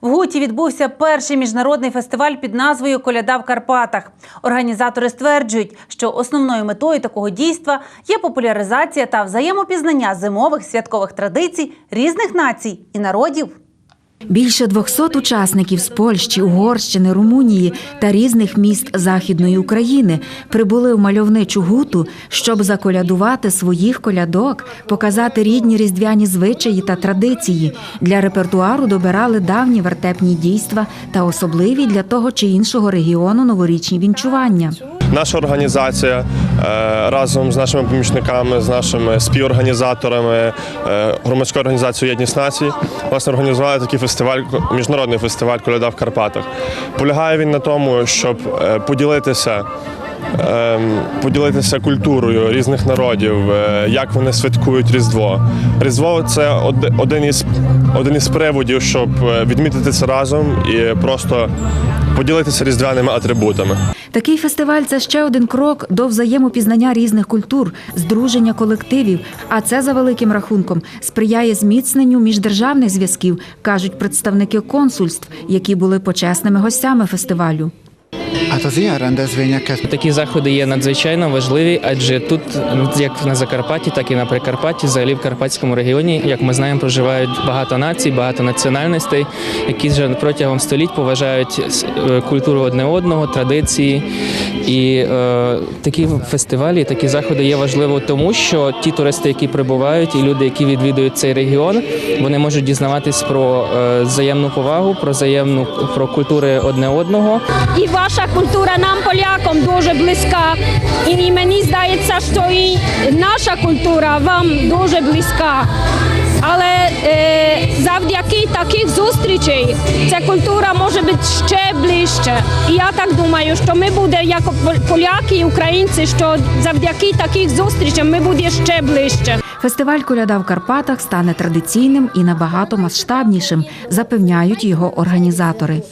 В Гуті відбувся перший міжнародний фестиваль під назвою Коляда в Карпатах. Організатори стверджують, що основною метою такого дійства є популяризація та взаємопізнання зимових святкових традицій різних націй і народів. Більше 200 учасників з Польщі, Угорщини, Румунії та різних міст Західної України прибули в мальовничу гуту, щоб заколядувати своїх колядок, показати рідні різдвяні звичаї та традиції. Для репертуару добирали давні вертепні дійства та особливі для того чи іншого регіону новорічні вінчування. Наша організація е, разом з нашими помічниками, з нашими співорганізаторами е, громадської організації Єдність націй власне організували такий фестиваль, міжнародний фестиваль Коляда в Карпатах. Полягає він на тому, щоб е, поділитися. ем, Поділитися культурою різних народів, як вони святкують Різдво. Різдво це один із один із приводів, щоб відмітити це разом і просто поділитися різдвяними атрибутами. Такий фестиваль це ще один крок до взаємопізнання різних культур, здруження колективів. А це за великим рахунком сприяє зміцненню міждержавних зв'язків, кажуть представники консульств, які були почесними гостями фестивалю. Hát то ilyen rendezvényeket Такі заходи є надзвичайно важливі, адже тут, як на Закарпатті, так і на Прикарпатті, взагалі в Карпатському регіоні, як ми знаємо, проживають багато націй, багато національностей, які вже протягом століть поважають е, культуру одне одного, традиції. І е, такі фестивалі, такі заходи є важливо тому, що ті туристи, які прибувають, і люди, які відвідують цей регіон, вони можуть дізнаватись про е, взаємну повагу, про взаємну про культури одне одного. І ваша культура нам, полякам, дуже близька. І мені здається, що і наша культура вам дуже близька. Але завдяки таких зустрічей ця культура може бути ще ближче. І я так думаю, що ми будемо, як поляки і українці, що завдяки таких зустрічам ми будемо ще ближче. Фестиваль Коляда в Карпатах стане традиційним і набагато масштабнішим, запевняють його організатори.